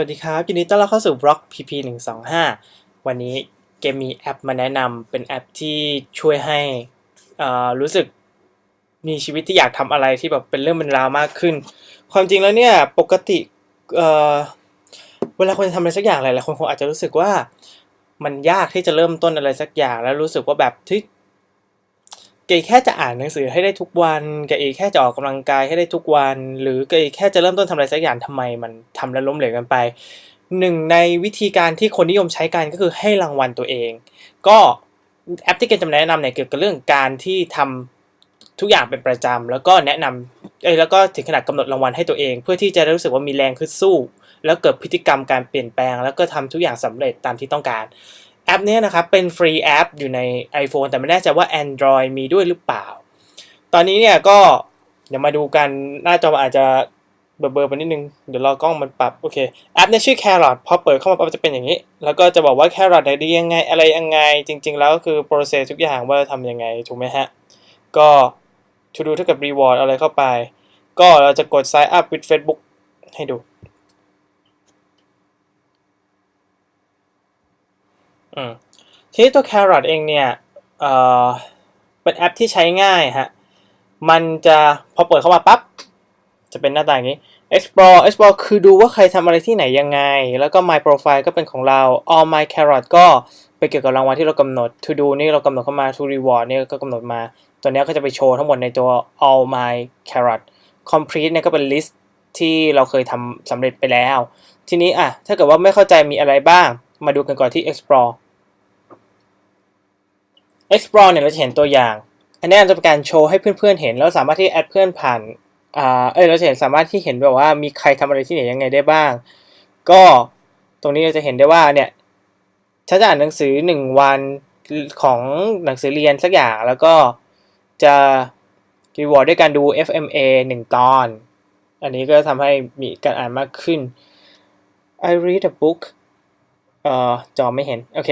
สวัสดีครับ ยินดีต้อนรับเข้าสู่ Block PP 1 2 5วันนี้เกมมีแอปมาแนะนำเป็นแอปที่ช่วยให้รู้สึกมีชีวิตที่อยากทำอะไรที่แบบเป็นเรื่องเป็นราวมากขึ้น ความจริงแล้วเนี่ยปกติเเวลาคนจะทำอะไรสักอย่างหลายๆคนคงอาจจะรู้สึกว่ามันยากที่จะเริ่มต้นอะไรสักอย่าง แล้วรู้สึกว่าแบบที่ เกแค่จะอ่านหนังสือให้ได้ทุกวันเกย์แค่จะออกกำลังกายให้ได้ทุกวัน หรือเกแค่จะเริ่มต้นทำอะไรสักอย่างทำไมมันทำแล้วล้มเหลวกันไปหนึ่งในวิธีการที่คนนิยมใช้กันก็คือให้รางวัลตัวเอง ก็แอปที่เกย์จะแนะนำเนี่ยเกี่ยวกับเรื่องการที่ทำทุกอย่างเป็นประจำแล้วก็แนะนำเอ้ยแล้วก็ถึงขนาดกำหนดรางวัลให้ตัวเอง เพื่อที่จะได้รู้สึกว่ามีแรงขึ้นสู้ แล้วเกิดพฤติกรรมการเปลี่ยนแปลง แล้วก็ทำทุกอย่างสำเร็จตามที่ต้องการ แอปนี้นะครับเป็นฟรีแอปอยู่ใน iPhone แต่ไม่แน่ใจว่า Android มีด้วยหรือเปล่า ตอนนี้เนี่ยก็เดี๋ยวมาดูกันหน้าจออาจจะเบลอๆไปนิดนึง เดี๋ยวรอกล้องมันปรับ โอเค แอปเนี่ยชื่อ Carrot พอเปิดเข้ามาปั๊บจะเป็นอย่างนี้ แล้วก็จะบอกว่า Carrot ไหนดียังไง อะไรยังไง จริง ๆ แล้วก็คือ process ทุกอย่างว่าทำยังไง ถูกไหมฮะ ก็ to do เท่ากับ reward อะไรเข้าไป ก็เราจะกด sign up with Facebook ให้ดู อืมทีนี้ตัว Carrot เองเนี่ยเอ่อเป็นแอปที่ใช้ง่ายฮะ มันจะพอเปิดเข้ามาปั๊บ จะเป็นหน้าตาอย่างนี้ explore explore คือดูว่าใครทำอะไรที่ไหนยังไง แล้วก็ my profile ก็เป็นของเรา all my carrot ก็ไปเกี่ยวกับรางวัลที่เรากำหนด to do นี่เรากำหนดเข้ามา to reward นี่ก็กำหนดมา ตัวนี้ก็จะไปโชว์ทั้งหมดในตัว all my carrot complete เนี่ยก็เป็น list ที่เราเคยทำสำเร็จไปแล้ว ทีนี้อะถ้าเกิดว่าไม่เข้าใจมีอะไรบ้าง มาดูกันก่อนที่ explore explore เนี่ยเราจะเห็นตัวอย่าง อันนี้จะเป็นการโชว์ให้เพื่อนๆเห็น แล้วสามารถที่แอดเพื่อนผ่านอ่าเอ้เราจะเห็นสามารถที่เห็นแบบว่ามีใครทำอะไรที่ไหนยังไงได้บ้าง ก็ตรงนี้เราจะเห็นได้ว่าเนี่ยถ้าจะอ่านหนังสือหนึ่งวันของหนังสือเรียนสักอย่างแล้วก็จะรีวอร์ดด้วยการดู FMA หนึ่งตอน อันนี้ก็ทำให้มีการอ่านมากขึ้น I read a book เอ่อจอไม่เห็น โอเค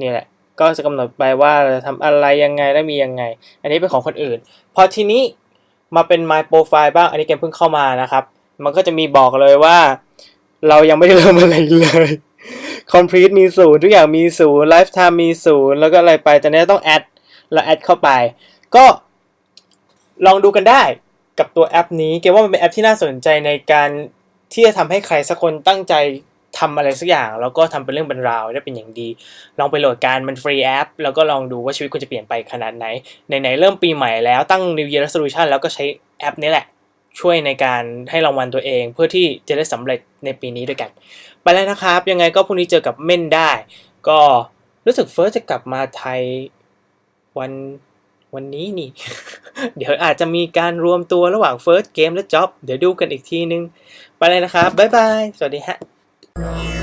นี่แหละ ก็จะกำหนดไปว่าเราจะทำอะไรยังไงและมียังไง อันนี้เป็นของคนอื่น พอทีนี้มาเป็น my profile บ้าง อันนี้เกมเพิ่งเข้ามานะครับ มันก็จะมีบอกเลยว่า เรายังไม่ได้เริ่มอะไรเลย complete มีศูนย์ทุกอย่างมีศูนย์ lifetime มีศูนย์แล้วก็อะไรไปแต่เนี้ยต้อง add แล้ว add เข้าไป ก็ลองดูกันได้กับตัวแอปนี้เกมว่ามันเป็นแอปที่น่าสนใจในการที่จะทำให้ใครสักคนตั้งใจ ทำอะไรสักอย่าง แล้วก็ทำเป็นเรื่องเป็นราวได้เป็นอย่างดี ลองไปโหลดกันมันฟรีแอป แล้วก็ลองดูว่าชีวิตคุณจะเปลี่ยนไปขนาดไหนไหนๆเริ่มปีใหม่แล้วตั้ง New Year Resolution แล้วก็ใช้แอปนี้แหละ ช่วยในการให้รางวัลตัวเอง เพื่อที่จะได้สำเร็จในปีนี้ด้วยกัน ไปแล้วนะครับ ยังไงก็พรุ่งนี้เจอกับเม่นได้ ก็รู้สึกเฟิร์สจะกลับมาไทยวันวันนี้นี่ เดี๋ยวอาจจะมีการรวมตัวระหว่างเฟิร์สเกมและจ็อบเดี๋ยวดูกันอีกทีนึง ไปเลยนะครับ บ๊ายบาย สวัสดีฮะ Bye.